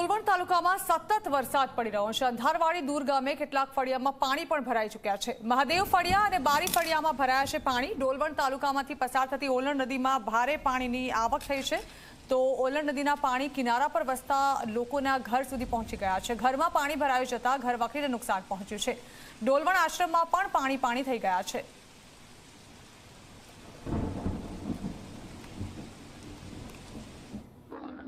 ડોલવણ તાલુકામાં સતત વરસાદ પડી રહ્યો છે. અંધારવાડી દૂર ગામે કેટલાક ફળિયામાં પાણી પણ ભરાઈ ચૂક્યા છે. મહાદેવ ફળિયા અને બારી ફળિયામાં ભરાયા છે પાણી. ડોલવણ તાલુકામાંથી પસાર થતી ઓલણ નદીમાં ભારે પાણીની આવક થઈ છે. તો ઓલણ નદીના પાણી કિનારા પર વસતા લોકોના ઘર સુધી પહોંચી ગયા છે. ઘરમાં પાણી ભરાયું જતા ઘર વખરીને નુકસાન પહોંચ્યું છે. ડોલવણ આશ્રમમાં પણ પાણી પાણી થઈ ગયા છે.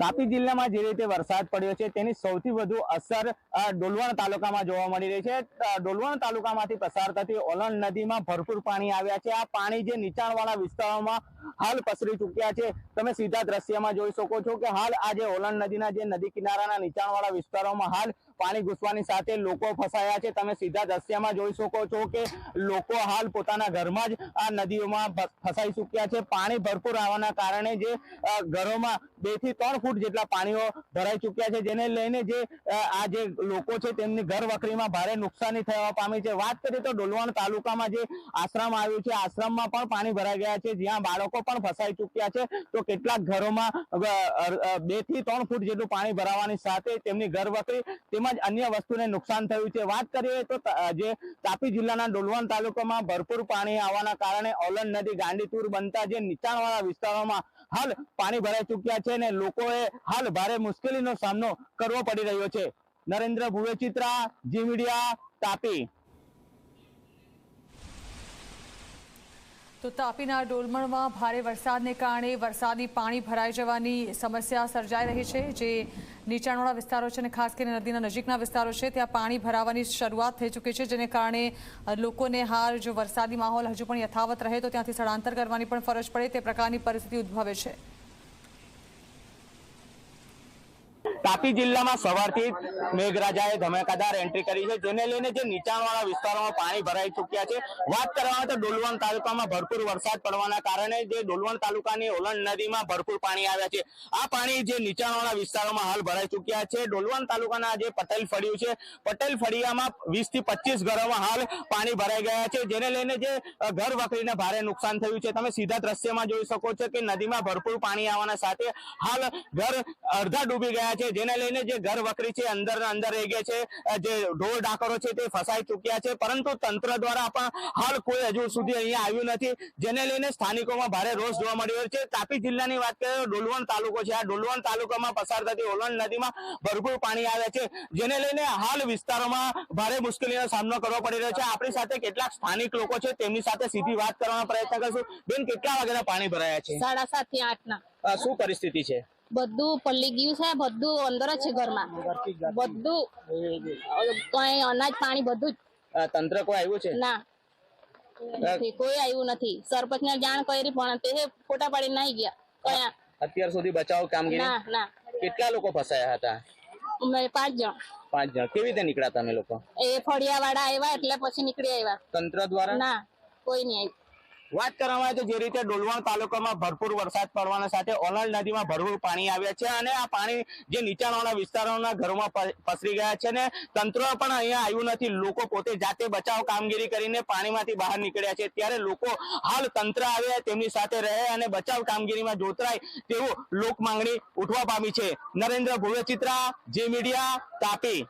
તાપી જિલ્લામાં જે રીતે વરસાદ પડ્યો છે, તેની સૌથી વધુ અસર ડોલવણ તાલુકામાં જોવા મળી રહી છે. ડોલવણ તાલુકામાંથી પસાર થતી ઓલણ નદીમાં ભરપૂર પાણી આવ્યા છે. આ પાણી જે નીચાણવાળા વિસ્તારોમાં હાલ પસરી ચૂક્યા છે. તમે સીધા દ્રશ્યમાં જોઈ શકો છો કે હાલ આ જે ઓલણ નદીના જે નદી કિનારાના નીચાણવાળા વિસ્તારોમાં હાલ પાણી ઘૂસવાની સાથે લોકો ફસાયા છે. તમે સીધા દ્રશ્યમાં જોઈ શકો છો કે લોકો હાલ પોતાના ઘરમાં જ આ નદીઓમાં ફસાઈ ચૂક્યા છે. પાણી ભરપૂર આવવાના કારણે જે ઘરોમાં બેથી ત્રણ ફૂટ જેટલા પાણીઓ ભરાઈ ચૂક્યા છે. જેને લઈને જે આ જે લોકો છે તેમની ઘર વખરીમાં ભારે નુકસાની થવા પામી છે. વાત કરીએ તો ડોલવણ તાલુકામાં જે આશ્રમ આવ્યું છે, આશ્રમમાં પણ પાણી ભરાઈ ગયા છે. જ્યાં બાળકો પણ ફસાઈ ચૂક્યા છે. તો કેટલાક ઘરોમાં બેથી ત્રણ ફૂટ જેટલું પાણી ભરાવાની સાથે તેમની ઘર વખરી તેમજ અન્ય વસ્તુને નુકસાન થયું છે. વાત કરીએ તો જે તાપી જિલ્લાના ડોલવણ તાલુકામાં ભરપૂર પાણી આવવાના કારણે ઓલન નદી ગાંડીતુર બનતા જે નીચાણવાળા વિસ્તારોમાં હાલ પાણી ભરાઈ ચૂક્યા છે અને લોકોએ હાલ ભારે મુશ્કેલીનો સામનો કરવો પડી રહ્યો છે. નરેન્દ્ર ભુવે ચિત્રા જી મીડિયા, તાપી. તો તાપીના ડોલમણમાં ભારે વરસાદને કારણે વરસાદી પાણી ભરાઈ જવાની સમસ્યા સર્જાઈ રહી છે. જે નીચાણવાળા વિસ્તારો છે અને ખાસ કરીને નદીના નજીકના વિસ્તારો છે, ત્યાં પાણી ભરાવાની શરૂઆત થઈ ચૂકી છે, જેને કારણે લોકોને હાલ જો વરસાદી માહોલ હજુ પણ યથાવત રહે તો ત્યાંથી સ્થળાંતર કરવાની પણ ફરજ પડે, તે પ્રકારની પરિસ્થિતિ ઉદ્ભવે છે. તાપી જિલ્લામાં સવારથી મેઘરાજાએ ધમાકાદાર એન્ટ્રી કરી છે, જેને લઈને જે નીચાણવાળા વિસ્તારોમાં પાણી ભરાઈ ચૂક્યા છે. વાત કરવામાં તો ડોલવણ તાલુકામાં ભરપૂર વરસાદ પડવાના કારણે જે ડોલવણ તાલુકાની ઓલણ નદીમાં ભરપૂર પાણી આવ્યા છે. આ પાણી જે નીચાણવાળા વિસ્તારોમાં હાલ ભરાઈ ચૂક્યા છે. ડોલવણ તાલુકાના જે પટેલ ફળિયું છે. પટેલ ફળિયામાં વીસથી પચીસ ઘરોમાં હાલ પાણી ભરાઈ ગયા છે, જેને લઈને જે ઘર વખરીને ભારે નુકસાન થયું છે. તમે સીધા દ્રશ્યમાં જોઈ શકો છો કે નદીમાં ભરપૂર પાણી આવવાના સાથે હાલ ઘર અડધા ડૂબી ગયા છે જેને લઈને જે ઘર વકરી છે અંદર અંદર રહી ગયા છે જે ઢોર ડાકરો છે તે ફસાઈ ચૂક્યા છે પરંતુ તંત્ર દ્વારા પણ હાલ કોઈ હજુ સુધી અહીંયા આવ્યું નથી. જેને લઈને સ્થાનિકોમાં ભારે રોષ જોવા મળી રહ્યો છે. તાપી જિલ્લાની વાત કરીએ તો ડોલવણ તાલુકો છે. આ ડોલવણ તાલુકામાં પસાર થતી ઓલણ નદીમાં ભરપૂર પાણી આવે છે. જેને લઈને હાલ વિસ્તારોમાં ભારે મુશ્કેલીનો સામનો કરવો પડી રહ્યો છે. આપણી સાથે કેટલાક સ્થાનિક લોકો છે. તેમની સાથે સીધી વાત કરવાનો પ્રયત્ન કરશું. બેન કેટલા વાગ્યાના પાણી ભરાયા છે? સાડા સાતથી આઠ ના શું પરિસ્થિતિ છે? બધું પલળી ગયું છે બધું અંદર જ છે ઘરમાં. બધું કઈ અનાજ પાણી બધું તંત્ર કોઈ આવ્યું છે? ના. કોઈ આવ્યું નથી. સરપંચ ને જાણ કરી પણ તે ફોટા પાડી નાઈ ગયા. કયા? અત્યાર સુધી બચાવ કામગીરી? ના ના. કેટલા લોકો ફસાયા હતા? અમે પાંચ જણ. પાંચ જણ. કેવી રીતે નીકળ્યા તમે લોકો? એ ફળિયા વાળા આવ્યા એટલે પછી નીકળી આવ્યા. તંત્ર દ્વારા? ના કોઈ નહીં આવ્યું. વાત કરવામાં આવે તો જે રીતે ડોલવણ તાલુકામાં ભરપૂર વરસાદ પડવાના સાથે ઓલણ નદીમાં ભરપૂર પાણી આવ્યા છે અને આ પાણી જે નીચાણવાળા વિસ્તારોના ઘરોમાં પસરી ગયા છે અને તંત્ર પણ અહીંયા આવ્યું નથી. લોકો પોતે જાતે બચાવ કામગીરી કરીને પાણીમાંથી બહાર નીકળ્યા છે. ત્યારે લોકો હાલ તંત્ર આવે, તેમની સાથે રહે અને બચાવ કામગીરીમાં જોતરાય તેવું લોક માંગણી ઉઠવા પામી છે. નરેન્દ્ર ભુવે જે મીડિયા, તાપી.